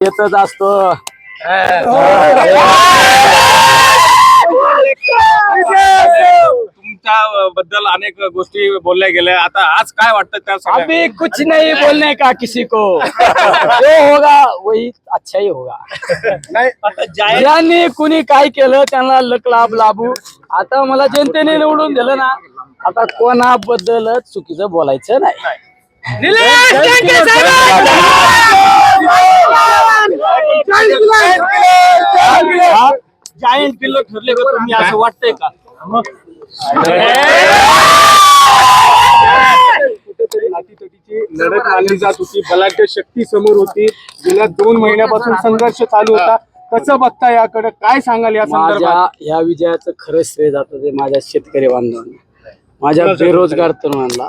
येतच असतो. तुमच्या बद्दल अनेक गोष्टी बोलल्या गेल्या. आता आज काय वाटतं त्या सगळ्या? अभी कुछ नहीं बोलने का किसी को। जो होगा वही अच्छा ही होगा. आता जाहीर ज्यांनी कुणी काय केलं त्यांना लक लाभ लाभू. आता मला जनतेने निवडून दिलं ना आता कोणाबद्दल चुकीचं बोलायचं नाही. जायंट किल्लो ठरले का तुम्ही? असं वाटतंय का? लढत मानली जात होती. बलाढ्य शक्ती समोर होती. गेल्या दोन महिन्यापासून संघर्ष चालू होता. कसं बघता याकडे? काय सांगाल या माझ्या संदर्भात? या विजयाचं खरंच श्रेय जातं ते माझ्या शेतकरी बांधवांना. माझ्या बेरोजगार तरुणांना.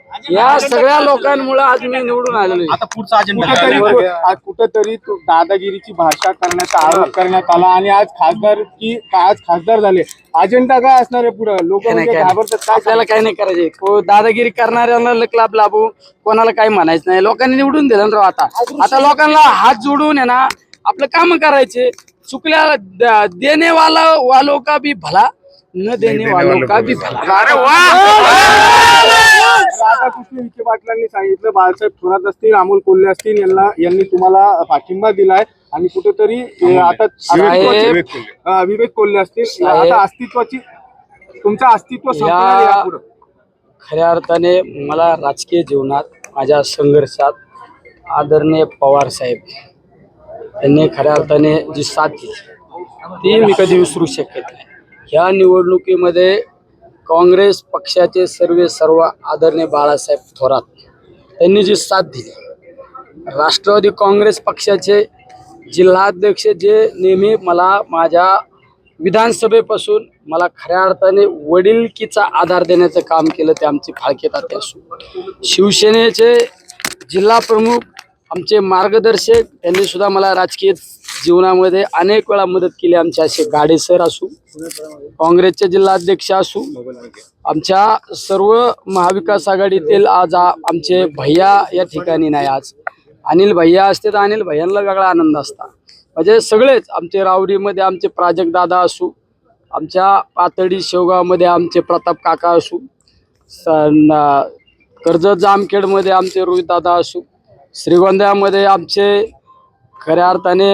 या सगळ्या लोकांमुळे आज मी निवडून आलेलो आहे. आता पुढचा कुठेतरी आज कुठेतरी तो दादागिरीची भाषा करण्याचा आरोप करण्यात आला आणि आज खासदार की आज खासदार झाले? अजेंडा काय असणार आहे पुढे? लोक काय नाही, म्हणजे काय नाही. घाबरतात. काय आपल्याला काही नाही करायचे. को दादागिरी करणाऱ्यांना लक लाभ लाभू कोणाला काही म्हणायचं नाही. लोकांनी निवडून दिलं ना आता. आता लोकांना हात जोडून आहे ना आपलं काम करायचे. चुकल्या द- देने वाला वालों का भी भला न देने वालों का भी भला. राधाकृष्ण विखे पाटलांनी सांगितलं बाळासाहेब थोरात असतील अमोल कोल्हे असतील यांना यांनी तुम्हाला पाठिंबा दिलाय आणि कुठेतरी आता अं, विवेक कोल्हे असतील. साहेब- आता अस्तित्वाची तुमचं अस्तित्व संपणार आहे या- यापुढं. खऱ्या अर्थाने मला राजकीय जीवनात माझ्या संघर्षात आदरणीय पवार साहेब यांनी खऱ्या अर्थाने जी साथ दिली ती मी कधी विसरू शकत नाही. ह्या निवडणुकीमध्ये काँग्रेस पक्षाचे सर्व सर्व आदरणीय बाळासाहेब थोरात त्यांनी जी साथ दिली राष्ट्रवादी काँग्रेस पक्षाचे जिल्हाध्यक्ष जे नेहमी मला माझ्या विधानसभेपासून मला खऱ्या अर्थाने वडिलकीचा आधार देण्याचं काम केलं ते आमचे फाळके तात्या असू. शिवसेनेचे जिल्हा प्रमुख आमचे मार्गदर्शक यांनी सुद्धा मला राजकीय जीवनामध्ये अनेक वेळा मदत केली आमचे असे गाडे सर असू काँग्रेसचे जिल्हाध्यक्ष असू आमच्या सर्व महाविकास आघाडीतील आज आमचे भैया या ठिकाणी नाही आज. अनिल भैया असते तर अनिल भैयांना वेगळा आनंद असता. म्हणजे सगळेच आमचे रावरीमध्ये आमचे प्राजक्त दादा असू आमच्या पातळी शेवगावमध्ये आमचे प्रताप काका असू स- कर्जत जामखेडमध्ये आमचे रोहित दादा असू श्रीगोंद्यामध्ये आमचे खऱ्या अर्थाने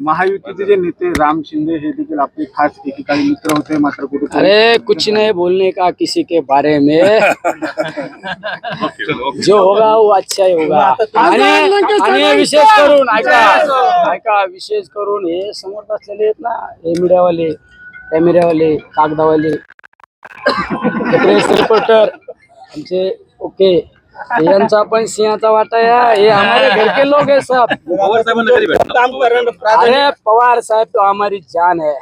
महायुतीचे जे नेते राम शिंदे हे देखील आपले खास एकेकाळी मित्र होते मात्र कुठे अरे कुछ नहीं बोलने का किसी के बारे में? जो होगा वो अच्छा ही होगा। आणि आणि विशेष करून ऐका ऐका विशेष करून हे समोर बसलेले आहेत ना हे मीडियावाले कॅमेऱ्यावाले कागदावाले. रिपोर्टर आमचे ओके. यांचा पण सिंहाचा वाटा है ये हमारे घर के लोग है सब. पवार साहेबांना कधी भेटणार? अरे पवार साहब तो हमारी जान है.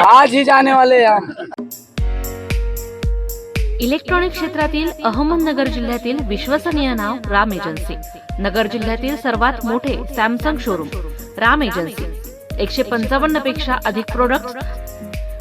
आज ही जाने वाले हैं हम इलेक्ट्रॉनिक क्षेत्रातील अहमदनगर जिल्ह्यातील विश्वसनीय नाव राम एजन्सी. नगर जिल्ह्यातील सर्वात मोठे सॅमसंग शोरूम राम एजन्सी. एकशे पंचावन्नपेक्षा अधिक प्रोडक्ट